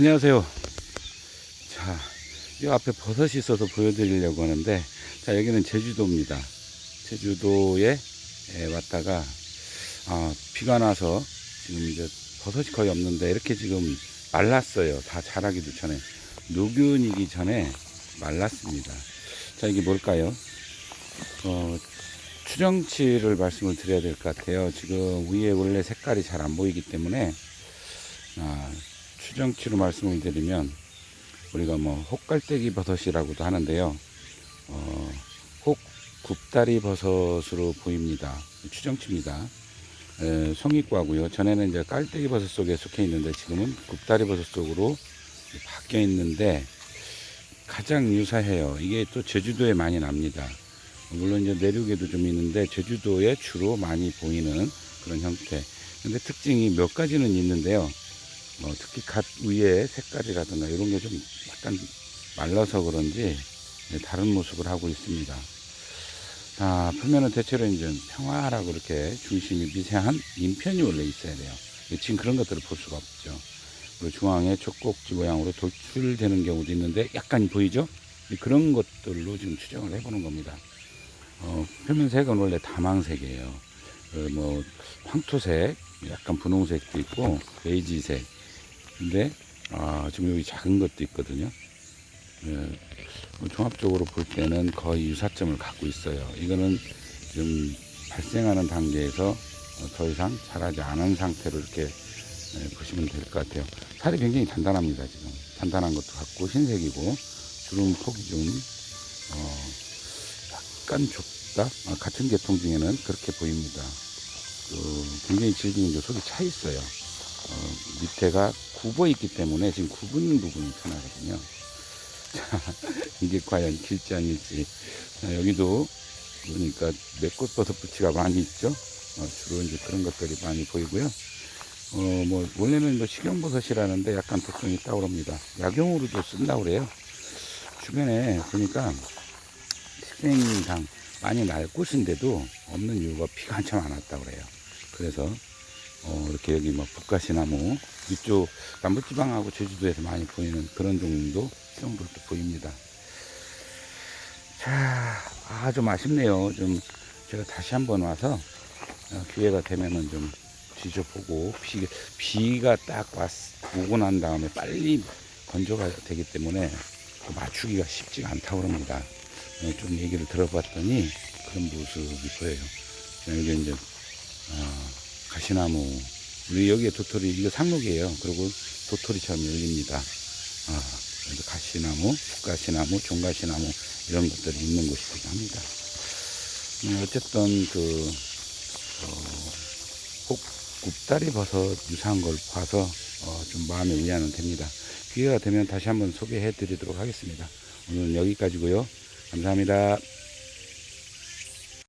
안녕하세요. 자, 이 앞에 버섯이 있어서 보여드리려고 하는데, 자, 여기는 제주도입니다. 제주도에 에, 왔다가, 아, 비가 나서 지금 이제 버섯이 거의 없는데, 이렇게 지금 말랐어요. 다 자라기도 전에. 녹균이기 전에 말랐습니다. 자, 이게 뭘까요? 어, 추정치를 말씀을 드려야 될 것 같아요. 지금 위에 원래 색깔이 잘 안 보이기 때문에, 아, 추정치로 말씀을 드리면 우리가 뭐 혹갈대기 버섯이라고도 하는데요. 어, 혹 굽다리 버섯으로 보입니다. 추정치입니다. 에, 송이과고요. 전에는 이제 깔대기 버섯 속에 속해 있는데 지금은 굽다리 버섯 속으로 바뀌어 있는데 가장 유사해요. 이게 또 제주도에 많이 납니다. 물론 이제 내륙에도 좀 있는데 제주도에 주로 많이 보이는 그런 형태. 근데 특징이 몇 가지는 있는데요. 어, 특히 갓 위에 색깔이라든가 이런 게 좀 약간 말라서 그런지 네, 다른 모습을 하고 있습니다. 자, 표면은 대체로 이제 평화라고 이렇게 중심이 미세한 인편이 원래 있어야 돼요. 지금 그런 것들을 볼 수가 없죠. 그리고 중앙에 촉꼭지 모양으로 돌출되는 경우도 있는데 약간 보이죠? 그런 것들로 지금 추정을 해보는 겁니다. 어, 표면색은 원래 다망색이에요. 어, 뭐 황토색, 약간 분홍색도 있고 베이지색. 근데 아, 지금 여기 작은 것도 있거든요. 예, 뭐 종합적으로 볼 때는 거의 유사점을 갖고 있어요. 이거는 지금 발생하는 단계에서 어, 더 이상 자라지 않은 상태로 이렇게 예, 보시면 될 것 같아요. 살이 굉장히 단단합니다. 지금 단단한 것도 같고 흰색이고 주름 폭이 좀 어, 약간 좁다. 아, 같은 계통 중에는 그렇게 보입니다. 그 굉장히 이제 속이 차 있어요. 어, 밑에가 굽어 있기 때문에 지금 굽은 부분이 편하거든요. 자, 이게 과연 길지 아닐지. 자, 여기도 보니까 맥꽃버섯 부치가 많이 있죠. 어, 주로 이제 그런 것들이 많이 보이고요. 어, 뭐, 원래는 뭐 식용버섯이라는데 약간 독성이 합니다. 약용으로도 쓴다고 그래요. 주변에 보니까 식생상 많이 날 곳인데도 없는 이유가 비가 한참 안 왔다고 그래요. 그래서 어, 이렇게 여기 뭐 북가시나무 이쪽 남부지방하고 제주도에서 많이 보이는 그런 종도 수영들도 보입니다. 자, 아, 좀 아쉽네요. 좀 제가 다시 한번 와서 어, 기회가 되면은 좀 뒤져보고 비, 비가 딱 왔, 오고 난 다음에 빨리 건조가 되기 때문에 또 맞추기가 쉽지가 않다고 합니다. 네, 좀 얘기를 들어봤더니 그런 모습이 보여요. 여기 이제 어, 가시나무 우리 여기에 도토리 이거 상록이에요. 그리고 도토리처럼 열립니다. 아, 가시나무, 북가시나무, 종가시나무 이런 것들이 있는 곳이기도 합니다. 음, 어쨌든 그 어, 혹 굽다리 버섯 유사한 걸 봐서 어, 좀 마음의 위안은 됩니다. 기회가 되면 다시 한번 소개해 드리도록 하겠습니다. 오늘은 여기까지고요. 감사합니다.